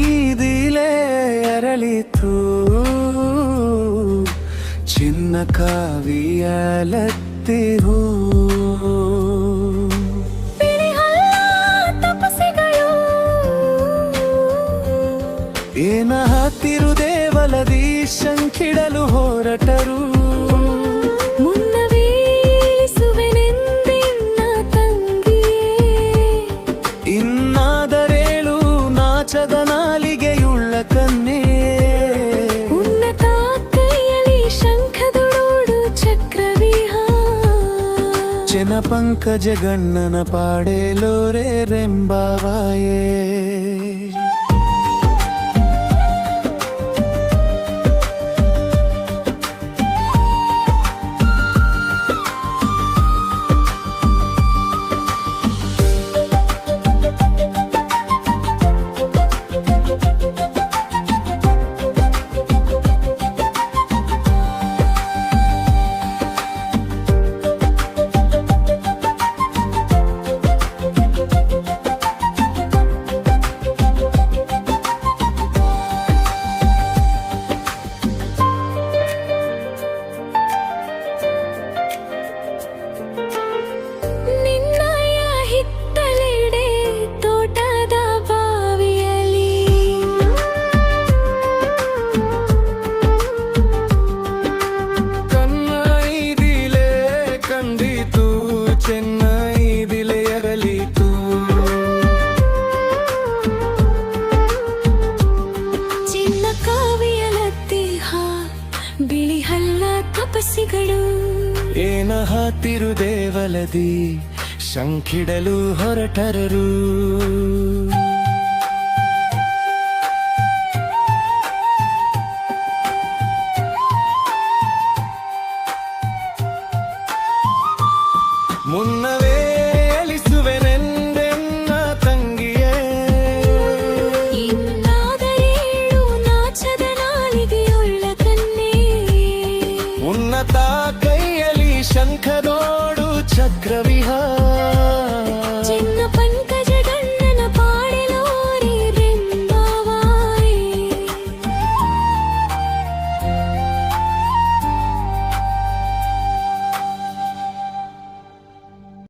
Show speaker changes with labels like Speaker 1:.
Speaker 1: ఇదిలే అరళితూ చిన్న కావ్యాలత్తిరూ ಏನ ಹತ್ತಿರು ದೇವಲದಿ ಶಂಕಿಡಲು ಹೋರಟರು చించిన పంకజగణన పాడేలో రే రెంబావాయే
Speaker 2: ತಪಸ್ಸಿಗಳು
Speaker 1: ಏನ ಹಾತಿರುದೇವಲದಿ ಶಂಕಿಡಲು ಹೊರಟರರು ಮುನ್ನವೇ